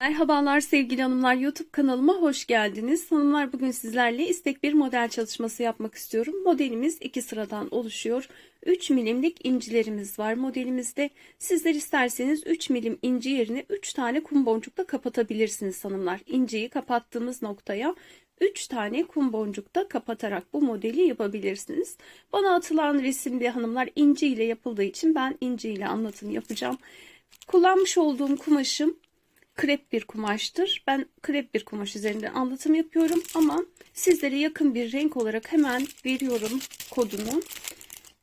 Merhabalar sevgili hanımlar YouTube kanalıma hoş geldiniz. Hanımlar bugün sizlerle istek bir model çalışması yapmak istiyorum. Modelimiz iki sıradan oluşuyor. 3 milimlik incilerimiz var modelimizde. Sizler isterseniz 3 milim inci yerine 3 tane kum boncukla kapatabilirsiniz hanımlar. İnciyi kapattığımız noktaya 3 tane kum boncukta kapatarak bu modeli yapabilirsiniz. Bana atılan resimde hanımlar inci ile yapıldığı için ben inci ile anlatım yapacağım. Kullanmış olduğum kumaşım krep bir kumaştır. Ben krep bir kumaş üzerinden anlatım yapıyorum ama sizlere yakın bir renk olarak hemen veriyorum kodunu.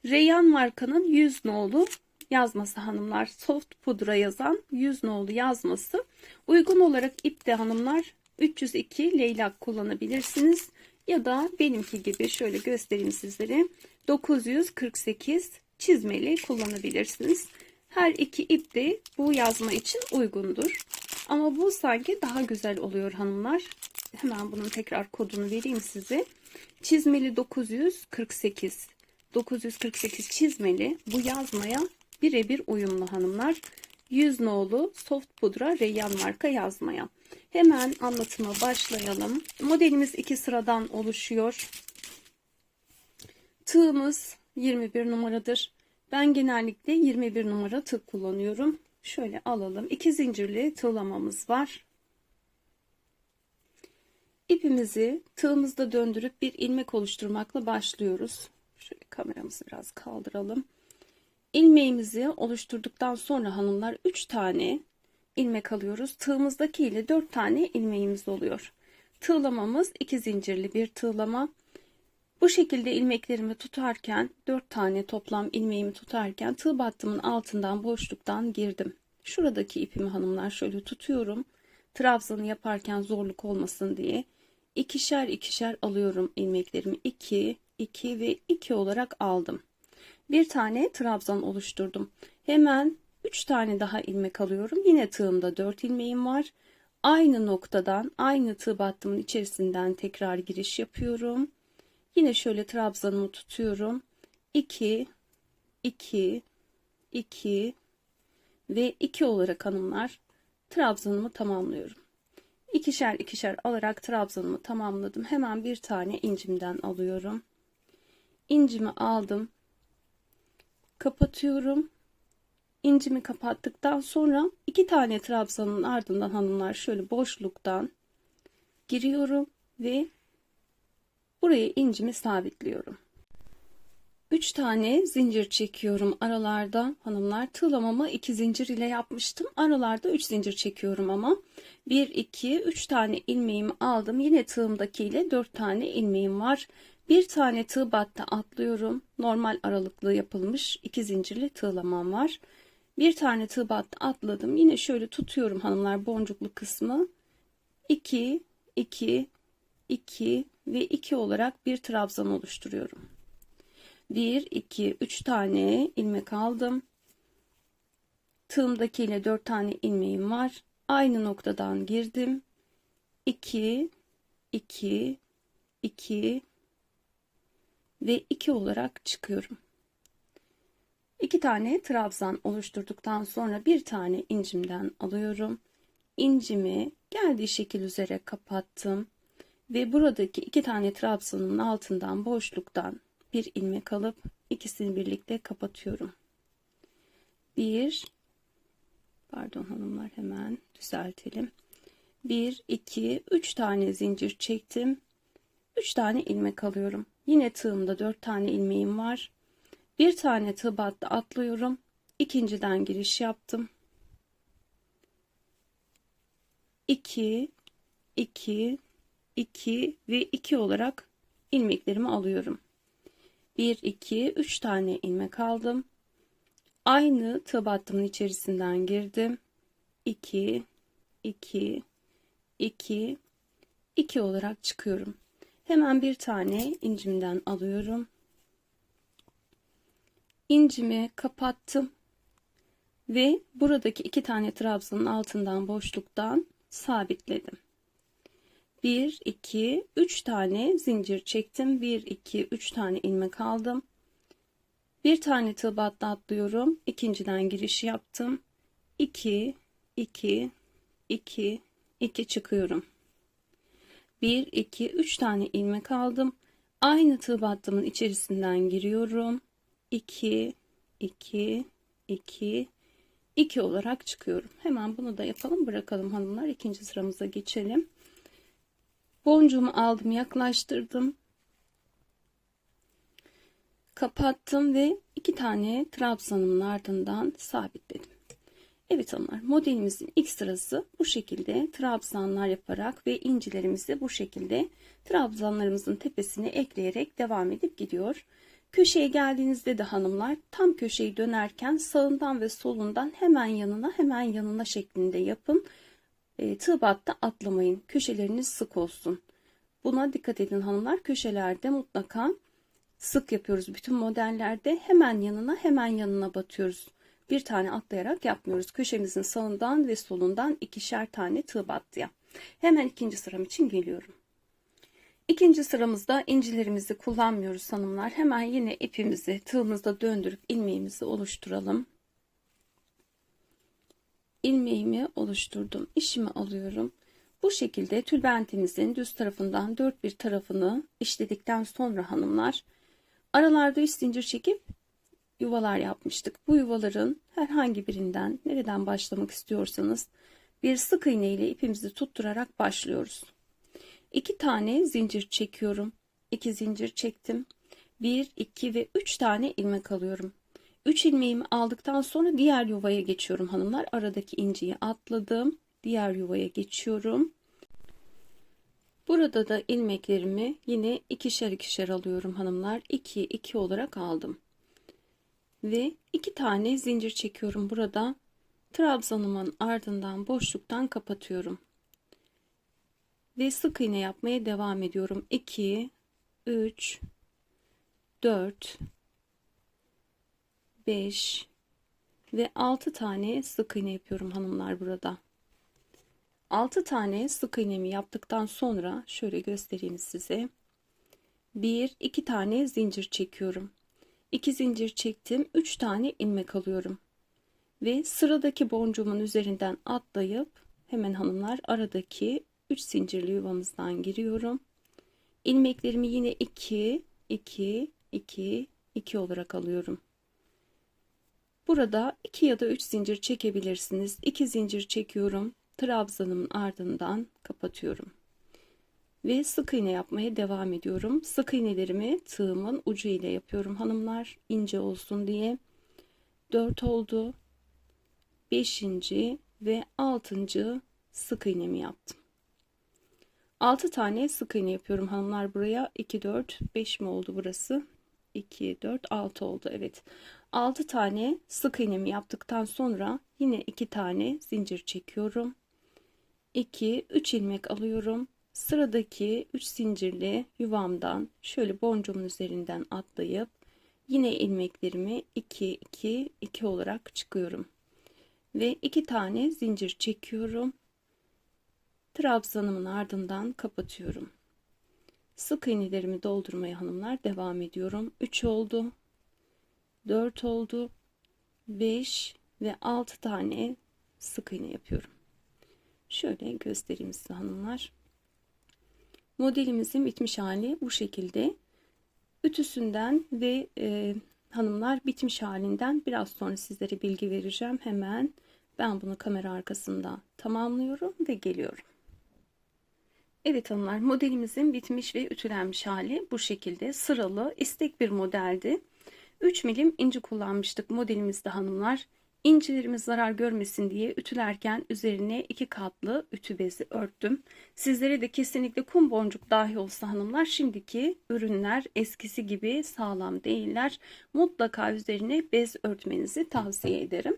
Reyyan markanın 100 nolu yazması hanımlar. Soft pudra yazan 100 nolu yazması. Uygun olarak ipte hanımlar 302 leylak kullanabilirsiniz. Ya da benimki gibi şöyle göstereyim sizlere. 948 çizmeli kullanabilirsiniz. Her iki ip de bu yazma için uygundur. Ama bu sanki daha güzel oluyor hanımlar. Hemen bunun tekrar kodunu vereyim size. Çizmeli 948. 948 çizmeli bu yazmaya birebir uyumlu hanımlar. 100 nolu soft pudra Reyyan marka yazmaya. Hemen anlatıma başlayalım. Modelimiz iki sıradan oluşuyor. Tığımız 21 numaradır. Ben genellikle 21 numara tığ kullanıyorum. Şöyle alalım. İki zincirli tığlamamız var. İpimizi tığımızda döndürüp bir ilmek oluşturmakla başlıyoruz. Şöyle kameramızı biraz kaldıralım. İlmeğimizi oluşturduktan sonra hanımlar 3 tane ilmek alıyoruz. Tığımızdaki ile 4 tane ilmeğimiz oluyor. Tığlamamız iki zincirli bir tığlama. Bu şekilde ilmeklerimi tutarken 4 tane toplam ilmeğimi tutarken tığ battımın altından boşluktan girdim. Şuradaki ipimi hanımlar şöyle tutuyorum. Trabzanı yaparken zorluk olmasın diye ikişer ikişer alıyorum ilmeklerimi. 2, 2 ve 2 olarak aldım. Bir tane trabzan oluşturdum. Hemen 3 tane daha ilmek alıyorum. Yine tığımda 4 ilmeğim var. Aynı noktadan aynı tığ battımın içerisinden tekrar giriş yapıyorum. Yine şöyle trabzanımı tutuyorum. 2 2 2 ve 2 olarak hanımlar trabzanımı tamamlıyorum. İkişer ikişer alarak trabzanımı tamamladım. Hemen bir tane incimden alıyorum. İncimi aldım. Kapatıyorum. İncimi kapattıktan sonra iki tane trabzanın ardından hanımlar şöyle boşluktan giriyorum ve buraya incimi sabitliyorum. 3 tane zincir çekiyorum aralarda hanımlar. Tığlamamı 2 zincir ile yapmıştım. Aralarda 3 zincir çekiyorum ama. 1, 2, 3 tane ilmeğimi aldım. Yine tığımdaki ile 4 tane ilmeğim var. Bir tane tığ battı atlıyorum. Normal aralıklı yapılmış 2 zincirli tığlamam var. Bir tane tığ battı atladım. Yine şöyle tutuyorum hanımlar boncuklu kısmı. 2, 2, 2 ve 2 olarak bir trabzan oluşturuyorum. 1 2 3 tane ilmek aldım. Tığımdaki ile 4 tane ilmeğim var. Aynı noktadan girdim. 2 2 2 ve 2 olarak çıkıyorum. 2 tane trabzan oluşturduktan sonra bir tane incimden alıyorum. İncimi geldiği şekil üzere kapattım ve buradaki iki tane trabzanın altından boşluktan bir ilmek alıp ikisini birlikte kapatıyorum. Bir pardon hanımlar hemen düzeltelim. Bir, iki, üç tane zincir çektim. Üç tane ilmek alıyorum. Yine tığımda dört tane ilmeğim var. Bir tane tığ battı atlıyorum. İkinciden giriş yaptım. 2 2 2 ve 2 olarak ilmeklerimi alıyorum. 1 2 3 tane ilmek aldım. Aynı tığ battımın içerisinden girdim. 2 2 2 2 olarak çıkıyorum. Hemen bir tane incimden alıyorum. İncimi kapattım ve buradaki iki tane trabzanın altından boşluktan sabitledim. 1 2 3 tane zincir çektim. 1 2 3 tane ilmek aldım. Bir tane tığ atlıyorum. İkinciden giriş yaptım. 2 2 2 2 çıkıyorum. 1 2 3 tane ilmek aldım. Aynı tığ battımın içerisinden giriyorum. 2 2 2 2 olarak çıkıyorum. Hemen bunu da yapalım bırakalım hanımlar. İkinci sıramıza geçelim boncuğumu aldım yaklaştırdım kapattım ve iki tane trabzanımın ardından sabitledim. Evet hanımlar modelimizin ilk sırası bu şekilde trabzanlar yaparak ve incilerimizi bu şekilde trabzanlarımızın tepesine ekleyerek devam edip gidiyor. Köşeye geldiğinizde de hanımlar tam köşeyi dönerken sağından ve solundan hemen yanına hemen yanına şeklinde yapın. E, tığ batta atlamayın. Köşeleriniz sık olsun. Buna dikkat edin hanımlar. Köşelerde mutlaka sık yapıyoruz. Bütün modellerde hemen yanına hemen yanına batıyoruz. Bir tane atlayarak yapmıyoruz. Köşemizin sağından ve solundan ikişer tane tığ battıya hemen ikinci sıram için geliyorum. İkinci sıramızda incilerimizi kullanmıyoruz hanımlar. Hemen yine ipimizi tığımızda döndürüp ilmeğimizi oluşturalım ilmeğimi oluşturdum işimi alıyorum bu şekilde tülbentimizin düz tarafından dört bir tarafını işledikten sonra hanımlar Aralarda 3 zincir çekip yuvalar yapmıştık. Bu yuvaların herhangi birinden nereden başlamak istiyorsanız bir sık iğne ile ipimizi tutturarak başlıyoruz. 2 tane zincir çekiyorum. 2 zincir çektim. 1, 2 ve 3 tane ilmek alıyorum. 3 ilmeğimi aldıktan sonra diğer yuvaya geçiyorum hanımlar. Aradaki inciyi atladım. Diğer yuvaya geçiyorum. Burada da ilmeklerimi yine ikişer ikişer alıyorum hanımlar. 2 2 olarak aldım. Ve iki tane zincir çekiyorum burada. Trabzanımın ardından boşluktan kapatıyorum. Ve sık iğne yapmaya devam ediyorum. 2 3 4 5 ve 6 tane sık iğne yapıyorum hanımlar burada. 6 tane sık iğnemi yaptıktan sonra şöyle göstereyim size. 1 2 tane zincir çekiyorum. 2 zincir çektim. 3 tane ilmek alıyorum. Ve sıradaki boncuğumun üzerinden atlayıp hemen hanımlar aradaki 3 zincirli yuvamızdan giriyorum. İlmeklerimi yine 2 2 2 2 olarak alıyorum. Burada 2 ya da 3 zincir çekebilirsiniz. 2 zincir çekiyorum trabzanımın ardından kapatıyorum. Ve sık iğne yapmaya devam ediyorum. Sık iğnelerimi tığımın ucu ile yapıyorum hanımlar. ince olsun diye. 4 oldu. 5. ve 6. sık iğnemi yaptım. 6 tane sık iğne yapıyorum hanımlar buraya. 2 4 5 mi oldu burası? 2 4 6 oldu. Evet. 6 tane sık iğnemi yaptıktan sonra yine 2 tane zincir çekiyorum. 2 3 ilmek alıyorum. Sıradaki 3 zincirli yuvamdan şöyle boncuğumun üzerinden atlayıp yine ilmeklerimi 2 2 2 olarak çıkıyorum. Ve 2 tane zincir çekiyorum. Trabzanımın ardından kapatıyorum. Sık iğnelerimi doldurmaya hanımlar devam ediyorum. 3 oldu 4 oldu 5 ve 6 tane sık iğne yapıyorum Şöyle göstereyim size hanımlar. Modelimizin bitmiş hali bu şekilde. Ütüsünden ve e, hanımlar bitmiş halinden biraz sonra sizlere bilgi vereceğim. Hemen ben bunu kamera arkasında tamamlıyorum ve geliyorum. Evet hanımlar modelimizin bitmiş ve ütülenmiş hali bu şekilde sıralı istek bir modeldi. 3 milim inci kullanmıştık modelimizde hanımlar. İncilerimiz zarar görmesin diye ütülerken üzerine iki katlı ütü bezi örttüm. Sizlere de kesinlikle kum boncuk dahi olsa hanımlar şimdiki ürünler eskisi gibi sağlam değiller. Mutlaka üzerine bez örtmenizi tavsiye ederim.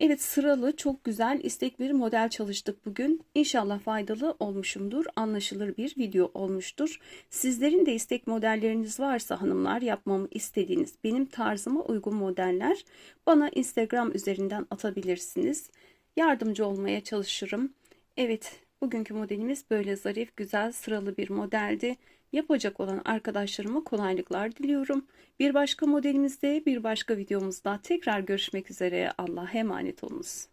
Evet sıralı çok güzel istek bir model çalıştık bugün. İnşallah faydalı olmuşumdur. Anlaşılır bir video olmuştur. Sizlerin de istek modelleriniz varsa hanımlar yapmamı istediğiniz benim tarzıma uygun modeller bana Instagram üzerinden atabilirsiniz. Yardımcı olmaya çalışırım. Evet bugünkü modelimiz böyle zarif güzel sıralı bir modeldi. Yapacak olan arkadaşlarıma kolaylıklar diliyorum. Bir başka modelimizde, bir başka videomuzda tekrar görüşmek üzere. Allah'a emanet olunuz.